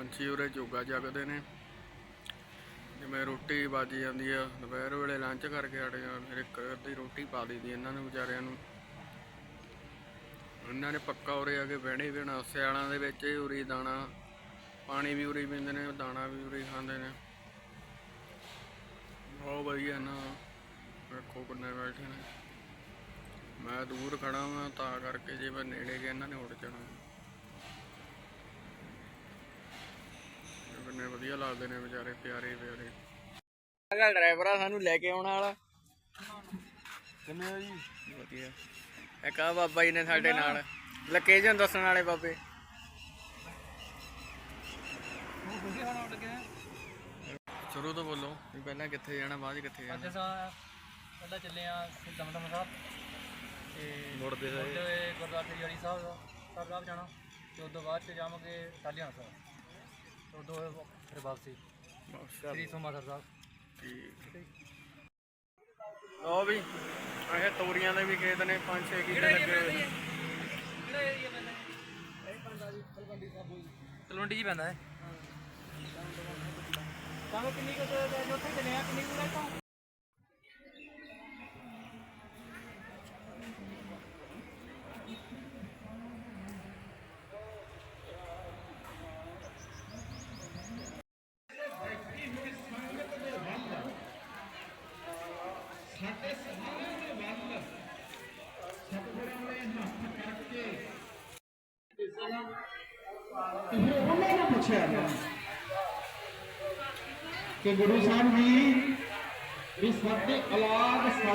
ਪੰਛੀ ਉਰੇ ਚੋਗਾ ਜਗਦੇ ਨੇ। ਜਿਵੇਂ ਰੋਟੀ ਬਾਜੀ ਜਾਂਦੀ ਆ, ਦੁਪਹਿਰ ਵੇਲੇ ਲੰਚ ਕਰਕੇ ਹਟ ਜਾਣ ਫਿਰ ਇੱਕ ਅੱਧੀ ਰੋਟੀ ਪਾ ਦਈਦੀ ਇਹਨਾਂ ਨੂੰ ਵਿਚਾਰਿਆਂ ਨੂੰ। ਇਹਨਾਂ ਨੇ ਪੱਕਾ ਉਰੇ ਆ ਕੇ ਬਹਿਣੇ ਹੀ ਬਹਿਣਾ, ਸਿਆਲਾਂ ਦੇ ਵਿੱਚ ਹੀ ਉਰੀ ਦਾਣਾ, ਪਾਣੀ ਵੀ ਉਰੀ ਪੀਂਦੇ ਨੇ, ਦਾਣਾ ਵੀ ਉਰੀ ਖਾਂਦੇ ਨੇ। ਬਹੁਤ ਵਧੀਆ ਨਾ ਵੇਖੋ ਕਿੰਨੇ ਬੈਠੇ ਨੇ। ਮੈਂ ਦੂਰ ਖੜਾ ਹਾਂ ਤਾਂ ਕਰਕੇ ਜੇ ਮੈਂ ਨੇੜੇ ਗਿਆ, ਇਹਨਾਂ ਨੇ ਉੱਡ ਜਾਣਾ। ਕਿੰਨੇ ਵਧੀਆ ਲੱਗਦੇ ਨੇ ਵਿਚਾਰੇ ਪਿਆਰੇ ਪਿਆਰੇ। ਅਗਲ ਡਰਾਈਵਰ ਆ ਸਾਨੂੰ ਲੈ ਕੇ ਆਉਣ ਵਾਲਾ। ਕਿੰਨੇ ਆ ਜੀ? ਵਧੀਆ। ਇੱਕ ਆ ਬਾਬਾ ਜੀ ਨੇ ਸਾਡੇ ਨਾਲ। ਲੋਕੇਸ਼ਨ ਦੱਸਣ ਵਾਲੇ ਬਾਬੇ। ਸ਼ੁਰੂ ਤੋਂ ਬੋਲੋ। ਵੀ ਪਹਿਲਾਂ ਕਿੱਥੇ ਜਾਣਾ ਬਾਅਦ 'ਚ ਕਿੱਥੇ ਜਾਣਾ। ਅਸਾਂ ਪਹਿਲਾਂ ਚੱਲੇ ਆ ਦਮਦਮ ਸਾਹਿਬ। ਤੇ ਮੁੜਦੇ ਹੋਏ। ਹਰੀ ਸਾਹਿਬ ਸਾਹਿਬ ਸਾਹਿਬ ਜਾਣਾ। ਤੇ ਉਸ ਤੋਂ ਬਾਅਦ ਚ ਜਾਵਾਂਗੇ ਟਾਲੀਆਂ ਸਾਹਿਬ। ਤੇ ਉਦੋਂ ਫਿਰ ਵਾਪਸੀ। ਸ੍ਰੀ ਸੋਮਾਸਰ ਸਾਹਿਬ। ਠੀਕ। ਲੋ ਵੀ ਇਹ ਤੋਰੀਆਂ ਦੇ ਵੀ ਖੇਤ ਨੇ 5-6 ਕਿੱਲੇ ਲੱਗੇ ਹੋਏ ਨੇ। ਕਿਹੜਾ ਏਰੀਆ ਪੈਂਦਾ ਇਹ ਪੈਂਦਾ ਜੀ ਤਲਵੰਡੀ ਜੀ ਪੈਂਦਾ ਹੈ। ਤਾਂ ਕਿੰਨੀ ਕੁ ਜੋ ਉੱਥੇ ਚੱਲੇ ਆ। ਕਿੰਨੀ ਕੁ ਦੂਰ ਹੈ ਇਹ ਉਹਨਾਂ ਨੇ ਪੁੱਛਿਆ ਕਿ ਗੁਰੂ ਸਾਹਿਬ ਜੀ ਵੀ ਸਾਡੇ ਔਲਾਦ ਸਾ-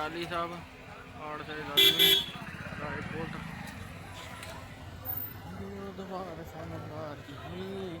ਪਹੁੰਚ ਗਏ ਟਾਲੀ ਸਾਹਿਬ ਆੜ ਸੇ ਦਸਵੀਂ ਰਾਏਪੋਰਟ ਗੁਰਦੁਆਰਾ ਸੰਗਾਰ ਦੀ।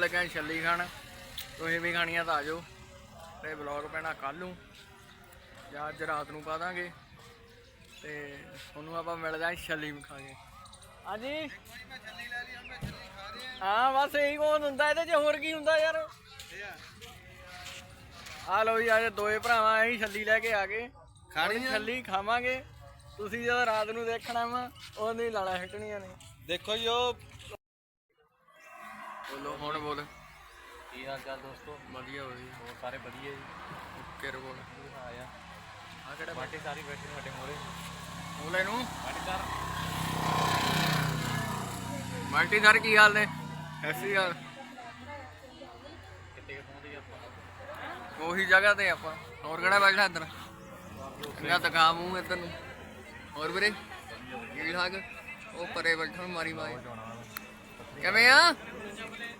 ਲੱਗਾ ਛੱਲੀ ਖਾਣ ਤੁਸੀਂ ਵੀ ਖਾਣੀਆਂ ਤਾਂ ਆਜੋ ਤੇ ਵਲੌਗ ਪੈਣਾ ਕੱਲ ਨੂੰ ਜਾਂ ਅੱਜ ਰਾਤ ਨੂੰ ਪਾ ਦਾਂਗੇ। ਤੇ ਤੁਹਾਨੂੰ ਆਪਾਂ ਮਿਲਦੇ ਆਂ ਛੱਲੀ ਖਾ ਕੇ। ਹਾਂਜੀ। ਹਾਂ ਬਸ ਇਹੀ ਕੋਣ ਹੁੰਦਾ ਇਹਦੇ 'ਚ ਹੋਰ ਕੀ ਹੁੰਦਾ ਯਾਰ? ਆ। ਲਓ ਜੀ ਅੱਜ ਦੋਏ ਭਰਾਵਾਂ ਅਸੀਂ ਛੱਲੀ ਲੈ ਕੇ ਆ ਗਏ। ਖਾਣੀ ਛੱਲੀ ਖਾਵਾਂਗੇ। ਤੁਸੀਂ ਜਦੋਂ ਰਾਤ ਨੂੰ ਦੇਖਣਾ ਵਾ ਉਹਦੀ ਲਾਲਾ ਹਿੱਟਣੀਆਂ ਨੇ। ਦੇਖੋ ਜੀ ਉਹ ਬੋਲੋ ਹੁਣ ਬੋਲ? ਕੀ ਹਾਲ ਚਾਲ ਦੋਸਤੋ? ਵਧੀਆ ਵਧੀਆ। ਹੋਰ ਸਾਰੇ ਵਧੀਆ ਜੀ? ਓਕੇ ਬੋਲ। ਆਇਆ ਆ ਕਿਹੜਾ ਬਾਟੀ ਸਾਰੀ ਬੈਠੇ ਸਾਡੇ ਮੋਰੇ ਬੋਲੇ ਨੂੰ? ਬਾਟੀ ਸਰ? ਮਲਟੀ ਸਰ ਕੀ ਹਾਲ ਨੇ? ਐਸੀ ਗੱਲ ਕਿੱਥੇ ਪਹੁੰਚ ਆਪਾਂ? ਉਹੀ ਜਗ੍ਹਾ ਤੇ ਆਪਾਂ। ਹੋਰ ਕਿਹੜਾ ਬੈਠਾ ਇੱਧਰ? ਮੇਰਾ ਦਿਖਾ ਮੂੰਹ ਇੱਧਰ ਨੂੰ। ਹੋਰ ਵੀਰੇ? ਕੀ ਠਾਕ ਉਹ ਪਰੇ ਬੈਠਣ ਮਾਰੀ ਬਾਈ ਕਿਵੇਂ ਆ?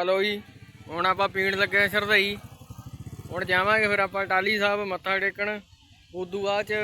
ਆ ਲੋ ਜੀ। ਹੁਣ ਆਪਾਂ ਪੀਣ ਲੱਗੇ ਆ ਹੁਣ ਜਾਵਾਂਗੇ ਫਿਰ ਆਪਾਂ ਟਾਲੀ ਸਾਹਿਬ ਮੱਥਾ ਟੇਕਣ। ਉਦੋਂ ਬਾਅਦ ਚ